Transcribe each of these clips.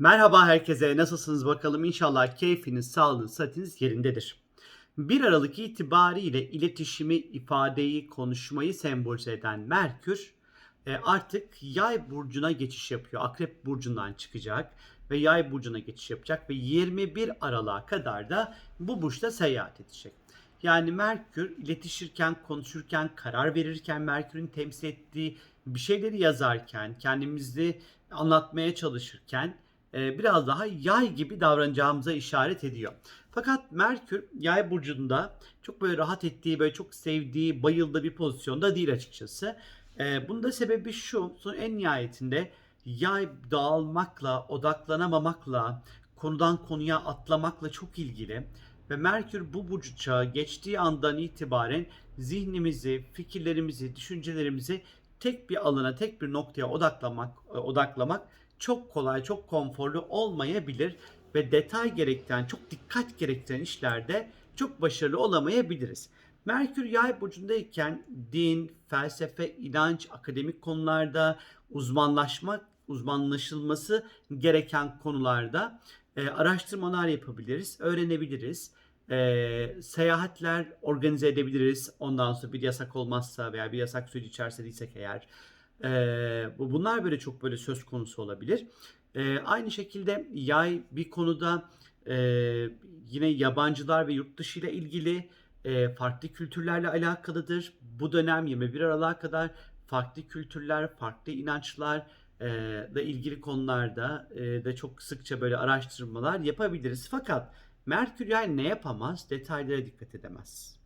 Merhaba herkese, nasılsınız bakalım? İnşallah keyfiniz, sağlığınız, sıhhatiniz yerindedir. 1 Aralık itibariyle iletişimi, ifadeyi, konuşmayı sembolize eden Merkür e, artık Yay burcuna geçiş yapıyor. Akrep burcundan çıkacak ve Yay burcuna geçiş yapacak ve 21 Aralık'a kadar da bu burçta seyahat edecek. Yani Merkür iletişirken, konuşurken, karar verirken, Merkür'ün temsil ettiği bir şeyleri yazarken, kendimizi anlatmaya çalışırken biraz daha yay gibi davranacağımıza işaret ediyor. Fakat Merkür yay burcunda çok böyle rahat ettiği, böyle çok sevdiği, bayıldığı bir pozisyonda değil açıkçası. E, bunun da sebebi şu, son en nihayetinde yay dağılmakla, odaklanamamakla, konudan konuya atlamakla çok ilgili. Ve Merkür bu burcu çağı geçtiği andan itibaren zihnimizi, fikirlerimizi, düşüncelerimizi tek bir alana, tek bir noktaya odaklamak, e, odaklamak çok kolay, çok konforlu olmayabilir ve detay gerektiren, çok dikkat gerektiren işlerde çok başarılı olamayabiliriz. Merkür Yay burcundayken din, felsefe, inanç, akademik konularda uzmanlaşma, uzmanlaşılması gereken konularda e, araştırmalar yapabiliriz, öğrenebiliriz. E, seyahatler organize edebiliriz. Ondan sonra bir yasak olmazsa veya bir yasak süreci içerisinde değilsek eğer. E, bunlar böyle çok böyle söz konusu olabilir. E, aynı şekilde yay bir konuda e, yine yabancılar ve yurt dışı ile ilgili e, farklı kültürlerle alakalıdır. Bu dönem 21 Aralık'a kadar farklı kültürler, farklı inançlar ile ilgili konularda e, da çok sıkça böyle araştırmalar yapabiliriz. Fakat Merkür yay ne yapamaz? Detaylara dikkat edemez.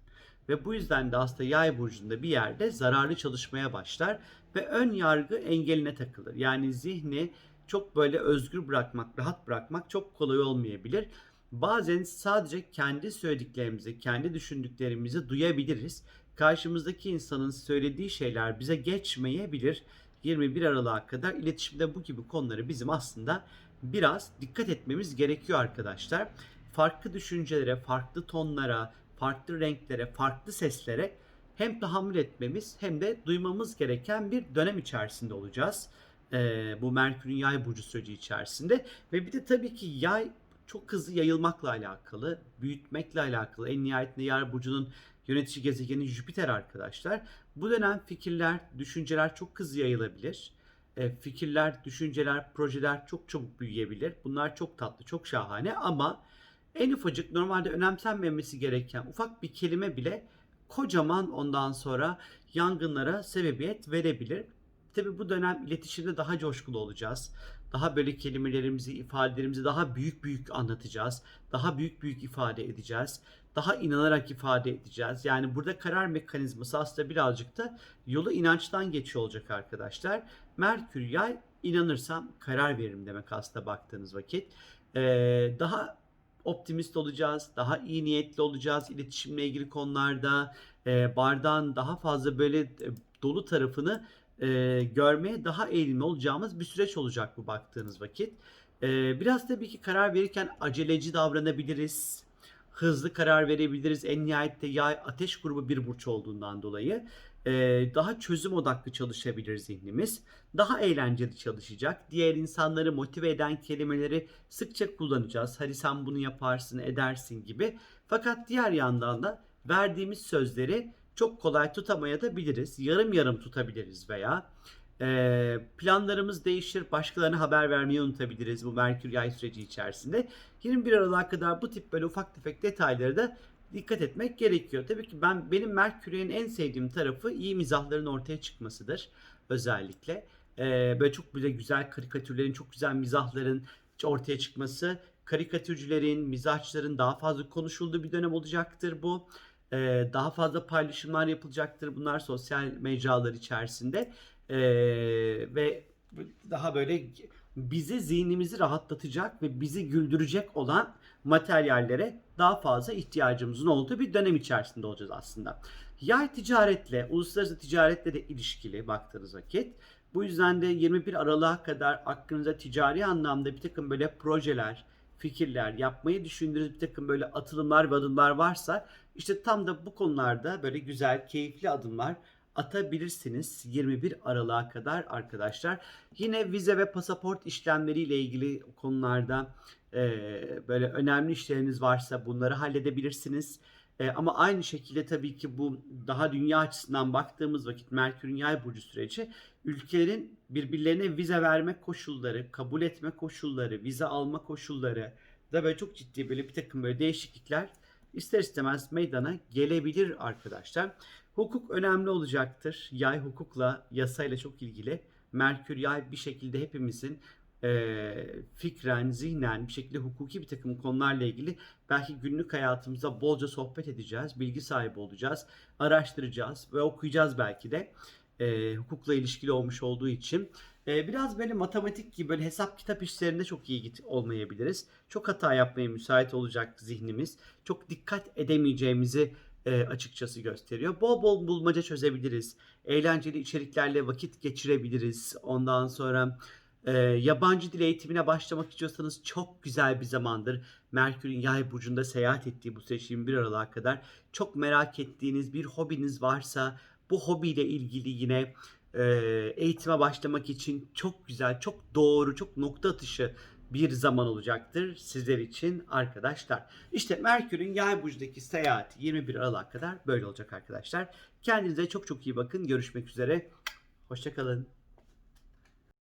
Ve bu yüzden de aslında yay burcunda bir yerde zararlı çalışmaya başlar ve ön yargı engeline takılır. Yani zihni çok böyle özgür bırakmak, rahat bırakmak çok kolay olmayabilir. Bazen sadece kendi söylediklerimizi, kendi düşündüklerimizi duyabiliriz. Karşımızdaki insanın söylediği şeyler bize geçmeyebilir. 21 Aralık'a kadar iletişimde bu gibi konuları bizim aslında biraz dikkat etmemiz gerekiyor arkadaşlar. Farklı düşüncelere, farklı tonlara, farklı renklere, farklı seslere hem tahammül etmemiz hem de duymamız gereken bir dönem içerisinde olacağız. Ee, bu Merkür'ün yay burcu süreci içerisinde. Ve bir de tabii ki yay çok hızlı yayılmakla alakalı, büyütmekle alakalı. En nihayetinde yay burcunun yönetici gezegeni Jüpiter arkadaşlar. Bu dönem fikirler, düşünceler çok hızlı yayılabilir. E, fikirler, düşünceler, projeler çok çabuk büyüyebilir. Bunlar çok tatlı, çok şahane ama en ufacık normalde önemsenmemesi gereken ufak bir kelime bile kocaman ondan sonra yangınlara sebebiyet verebilir. Tabi bu dönem iletişimde daha coşkulu olacağız. Daha böyle kelimelerimizi, ifadelerimizi daha büyük büyük anlatacağız. Daha büyük büyük ifade edeceğiz. Daha inanarak ifade edeceğiz. Yani burada karar mekanizması aslında birazcık da yolu inançtan geçiyor olacak arkadaşlar. Merkür yay inanırsam karar veririm demek aslında baktığınız vakit. Ee, daha optimist olacağız, daha iyi niyetli olacağız iletişimle ilgili konularda. E, bardağın daha fazla böyle e, dolu tarafını e, görmeye daha eğilimli olacağımız bir süreç olacak bu baktığınız vakit. E, biraz tabii ki karar verirken aceleci davranabiliriz. Hızlı karar verebiliriz. En nihayette yay ateş grubu bir burç olduğundan dolayı e, daha çözüm odaklı çalışabilir zihnimiz. Daha eğlenceli çalışacak. Diğer insanları motive eden kelimeleri sıkça kullanacağız. Hadi sen bunu yaparsın, edersin gibi. Fakat diğer yandan da verdiğimiz sözleri çok kolay tutamaya da biliriz. Yarım yarım tutabiliriz veya e, planlarımız değişir. Başkalarına haber vermeyi unutabiliriz bu Merkür yay süreci içerisinde. 21 Aralık'a kadar bu tip böyle ufak tefek detayları da dikkat etmek gerekiyor. Tabii ki ben benim Merkür'ün en sevdiğim tarafı iyi mizahların ortaya çıkmasıdır özellikle. Ee, böyle çok böyle güzel karikatürlerin, çok güzel mizahların ortaya çıkması, karikatürcülerin, mizahçıların daha fazla konuşulduğu bir dönem olacaktır bu. Ee, daha fazla paylaşımlar yapılacaktır bunlar sosyal mecralar içerisinde. Ee, ve daha böyle bizi zihnimizi rahatlatacak ve bizi güldürecek olan materyallere daha fazla ihtiyacımızın olduğu bir dönem içerisinde olacağız aslında. Yay ticaretle, uluslararası ticaretle de ilişkili baktığınız vakit. Bu yüzden de 21 Aralık'a kadar aklınıza ticari anlamda bir takım böyle projeler, fikirler, yapmayı düşündüğünüz bir takım böyle atılımlar ve adımlar varsa işte tam da bu konularda böyle güzel, keyifli adımlar atabilirsiniz 21 Aralık'a kadar arkadaşlar. Yine vize ve pasaport işlemleriyle ilgili konularda e, böyle önemli işleriniz varsa bunları halledebilirsiniz. E, ama aynı şekilde tabii ki bu daha dünya açısından baktığımız vakit Merkür'ün yay burcu süreci ülkelerin birbirlerine vize verme koşulları, kabul etme koşulları, vize alma koşulları da böyle çok ciddi böyle bir takım böyle değişiklikler ister istemez meydana gelebilir arkadaşlar. Hukuk önemli olacaktır. Yay hukukla, yasayla çok ilgili. Merkür yay bir şekilde hepimizin e, fikren, zihnen bir şekilde hukuki bir takım konularla ilgili belki günlük hayatımızda bolca sohbet edeceğiz, bilgi sahibi olacağız, araştıracağız ve okuyacağız belki de e, hukukla ilişkili olmuş olduğu için. E, biraz böyle matematik gibi böyle hesap kitap işlerinde çok iyi git olmayabiliriz. Çok hata yapmaya müsait olacak zihnimiz. Çok dikkat edemeyeceğimizi e, açıkçası gösteriyor. Bol bol bulmaca çözebiliriz. Eğlenceli içeriklerle vakit geçirebiliriz. Ondan sonra e, yabancı dil eğitimine başlamak istiyorsanız çok güzel bir zamandır. Merkür'ün yay burcunda seyahat ettiği bu süreç 21 Aralık'a kadar çok merak ettiğiniz bir hobiniz varsa bu hobiyle ilgili yine e, eğitime başlamak için çok güzel, çok doğru, çok nokta atışı bir zaman olacaktır sizler için arkadaşlar. İşte Merkür'ün yay burcundaki seyahati 21 Aralık'a kadar böyle olacak arkadaşlar. Kendinize çok çok iyi bakın. Görüşmek üzere. Hoşçakalın.